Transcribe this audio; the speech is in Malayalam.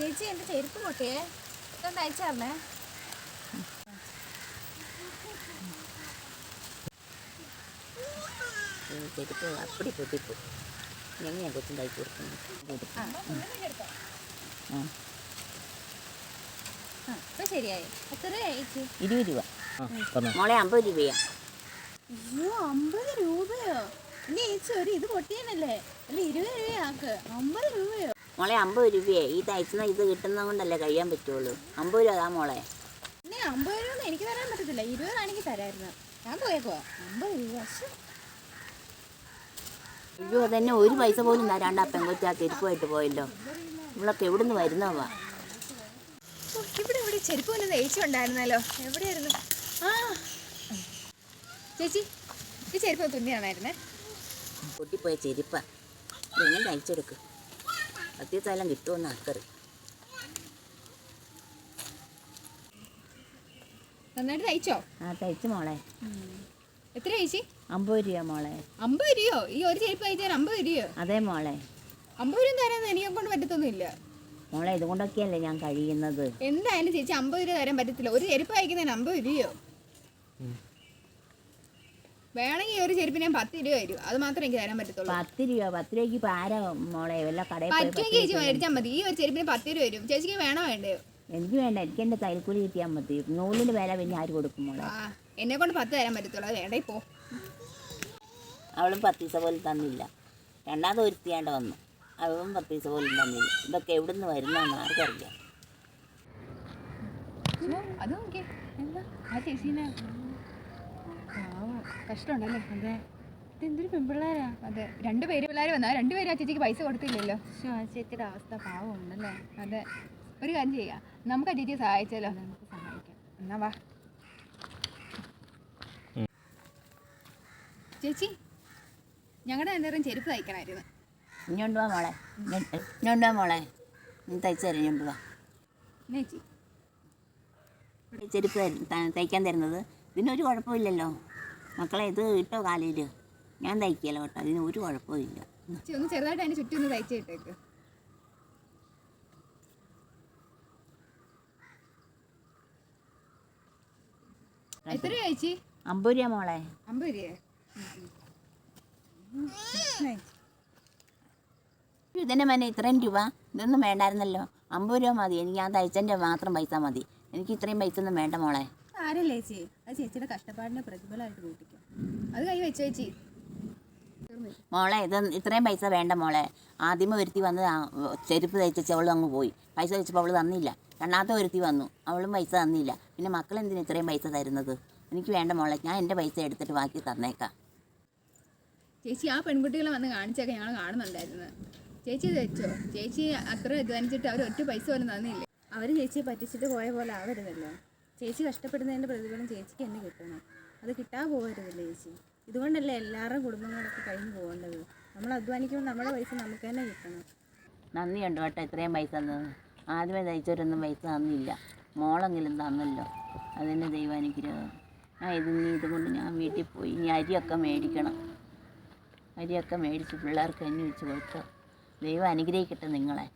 ചേച്ചി എന്റെ ചെരുപ്പ് പൊട്ടിയേ ഇതൊന്ന് അയച്ചു തരണേ. ചെരുപ്പ് അപ്പടി പൊട്ടിപ്പോ. എങ്ങനെയാ കൊച്ചും തയ്ച്ചു കൊടുക്കുന്നത്? ഇപ്പം ശരിയായി. ചേച്ചി? ഇരുപത് രൂപ. മോളെ അമ്പത് രൂപയാ. അയ്യോ അമ്പത് രൂപയോ? ഇനി ചേച്ചി ഒരു ഇത് പൊട്ടിയനല്ലേ അല്ല ഇരുപത് രൂപയാക്ക്. അമ്പത് രൂപയോ? മോളെ അമ്പത് രൂപയെ ഈ തയ്ച്ചുന്ന ഇത് കിട്ടുന്നത് കൊണ്ടല്ലേ കഴിയാൻ പറ്റുള്ളൂ? അമ്പത് രൂപ അതാ മോളെ. അമ്പത് രൂപ എനിക്ക് തരാൻ പറ്റത്തില്ല. ഇരുപതാണെങ്കിൽ തരായിരുന്നു. ഞാൻ പോയേക്കോ അമ്പത് രൂപ. അയ്യോ അതന്നെ ഒരു പൈസ പോലും തരാണ്ട് ആ പെങ്കൊച്ച ആ ചെരുപ്പുമായിട്ട് പോയല്ലോ. ഇവളൊക്കെ നിന്ന് വരുന്നവാ? ഇവിടെ ഇവിടെ ചെരുപ്പ് ഒന്ന് തയ്ച്ചുണ്ടായിരുന്നല്ലോ എവിടെയായിരുന്നു? ആ. ചേച്ചി ഈ ചെരുപ്പ് തുന്നിയാണായിരുന്നേ? പൊട്ടിപ്പോയ ചെരുപ്പ. ഇതെങ്ങനെ തയ്ച്ചെടുക്ക്. അത്യാവശ്യം കിട്ടുമെന്ന് ആൾക്കറി നന്നായിട്ട് തയ്ച്ചോ? ആ തയ്ച്ചു മോളെ. എത്ര ചേച്ചി അമ്പത് രൂപ മോളെ. അമ്പത് രൂപയോ? ഈ ഒരു ചെരുപ്പ് തയ്ച്ചാൽ അമ്പത് രൂപയോ? അതേ മോളെ. അമ്പത് രൂപ തരാൻ എനിക്ക് കൊണ്ട് പറ്റത്തൊന്നുമില്ല. മോളെ ഇതുകൊണ്ടൊക്കെയല്ലേ ഞാൻ കഴിയുന്നത്? എന്തായാലും ചേച്ചി അമ്പത് രൂപ തരാൻ പറ്റത്തില്ല. ഒരു ചെരുപ്പ് അയക്കുന്നതിന് അമ്പത് രൂപയോ? വേണമെങ്കിൽ ഒരു ചെരുപ്പിന് ഞാൻ പത്ത് രൂപ തരും. അത് മാത്രമേ എനിക്ക് തരാൻ പറ്റത്തുള്ളൂ. പത്ത് രൂപ പത്ത് രൂപയ്ക്ക് ഇപ്പം ആരാ മോളെ വല്ല കടയിൽ പോയി പറ്റുമെങ്കിൽ ചേച്ചി മേടിച്ചാൽ മതി. ഈ ഒരു ചെരുപ്പിന് പത്ത് രൂപ വരും ചേച്ചിക്ക് വേണോ വേണ്ടയോ? എനിക്ക് വേണ്ട. എനിക്ക് എന്റെ തൈൽക്കൂലി കിട്ടിയാൽ മതി. നൂലിന് വില പിന്നെ ആര് കൊടുക്കും മോളെ? ആ എന്നെ കൊണ്ട് പത്ത് തരാൻ പറ്റത്തുള്ളൂ. അത് വേണ്ട ഇപ്പോ അവളും പത്ത് പൈസ പോലും തന്നില്ല. രണ്ടാമത് ഒരുത്തിയാണ്ട് വന്നു. അവളും പത്ത് പൈസ പോലും തന്നില്ല. ഇതൊക്കെ എവിടെ നിന്ന് വരുന്നതെന്ന് ആർക്കറിയാം അത് നോക്കിയേ. എന്താ? ആ ചേച്ചീനെ കഷ്ടമുണ്ടല്ലേ? അതെ. ഇതെന്തൊരു പെൺപിള്ളേരാ? അതെ. രണ്ട് പേര് പിള്ളേർ വന്നാൽ രണ്ട് പേര് ആ ചേച്ചിക്ക് പൈസ കൊടുത്തില്ലല്ലോ? ആ ചേച്ചിയുടെ അവസ്ഥ പാവമുണ്ടല്ലേ അതെ. ഒരു കാര്യം ചെയ്യാം. നമുക്ക് ആ ചേച്ചിയെ സഹായിച്ചാലോ? നമുക്ക് സഹായിക്കാം. എന്നാ വാ. ചേച്ചി ഞങ്ങളുടെ എന്തായാലും ചെരുപ്പ് തയ്ക്കണമായിരുന്നു ഇങ്ങോട്ട് വാ മോളെ. ഇങ്ങോട്ട് വാ മോളെ. നീ തയ്ച്ചു തരാം ഇങ്ങോട്ട് വാ ചേച്ചി? ചെരുപ്പ് തയ്ക്കാൻ തരുന്നത്. ഇതിനൊരു കുഴപ്പമില്ലല്ലോ. മക്കളെ ഇത് ഇട്ടോ കാലിൽ ഞാൻ തയ്ക്കല്ലോ കേട്ടോ. അതിന് ഒരു കുഴപ്പവും ഇല്ല. ഒന്ന് ചെറുതായിട്ട് അതിന് ചുറ്റും ഒന്ന് തയ്ച്ചു ഇട്ടേക്ക്. എത്ര ചേച്ചി? അമ്പത് രൂപ മോളെ. അമ്പത് രൂപ ഇതിന്റെ മനെ ഇത്രയും രൂപ. ഇതൊന്നും വേണ്ടായിരുന്നല്ലോ. അമ്പത് രൂപ മതി. എനിക്ക് ഞാൻ തയ്ച്ചതിന്റെ മാത്രം പൈസ മതി. എനിക്ക് ഇത്രയും പൈസ ഒന്നും വേണ്ട മോളെ. ആരല്ലേ ചേച്ചി? അത് ചേച്ചിയുടെ കഷ്ടപ്പാടിന്റെ പ്രതിഫലമായിട്ട് കൂട്ടിക്കും. അത് കൈ വെച്ചോ ചേച്ചി. മോളെ ഇത് ഇത്രയും പൈസ വേണ്ട മോളെ. ആദ്യമേ ഒരുത്തി വന്ന് ചെരുപ്പ് തയ്ച്ചു അവൾ അങ്ങ് പോയി. പൈസ വെച്ചപ്പോൾ അവൾ തന്നില്ല. രണ്ടാമത്തെ ഒരുത്തി വന്നു. അവളും പൈസ തന്നില്ല. പിന്നെ മക്കൾ എന്തിനാ ഇത്രയും പൈസ തരുന്നത്? എനിക്ക് വേണ്ട മോളെ. ഞാൻ എന്റെ പൈസ എടുത്തിട്ട് ബാക്കി തന്നേക്കാം. ചേച്ചി ആ പെൺകുട്ടികളെ വന്ന് കാണിച്ചൊക്കെ ഞങ്ങൾ കാണുന്നുണ്ടായിരുന്നു. ചേച്ചി ഇത് വെച്ചോ? ചേച്ചി അത്ര അധ്വാനിച്ചിട്ട് അവർ ഒറ്റ പൈസ പോലും തന്നില്ലേ? അവർ ചേച്ചിയെ പറ്റിച്ചിട്ട് പോയ പോലെ ആവരുതല്ലോ. ചേച്ചി കഷ്ടപ്പെടുന്നതിന്റെ പ്രതിഫലം ചേച്ചിക്ക് തന്നെ കിട്ടണം. അത് കിട്ടാൻ പോകരുതല്ലേ ചേച്ചി. ഇതുകൊണ്ടല്ലേ എല്ലാവരുടെയും കുടുംബങ്ങളൊക്കെ കഴിഞ്ഞു പോകേണ്ടത്? നമ്മൾ അധ്വാനിക്കുമ്പോൾ നമ്മുടെ പൈസ നമുക്ക് തന്നെ കിട്ടണം. നന്ദിയുണ്ട് കേട്ടോ ഇത്രയും പൈസ തന്നത്. ആദ്യമേ തയ്ച്ചവരൊന്നും പൈസ തന്നില്ല. മോളെങ്കിലും തന്നല്ലോ. അതിന് ദൈവാനുഗ്രഹം. ആ ഇത് നീ ഇതുകൊണ്ട് ഞാൻ വീട്ടിൽ പോയി ഇനി അരിയൊക്കെ മേടിക്കണം. അരിയൊക്കെ മേടിച്ച് പിള്ളേർക്ക് അന്വേഷിച്ച് കൊടുത്തോ ദൈവം അനുഗ്രഹിക്കട്ടെ നിങ്ങളെ.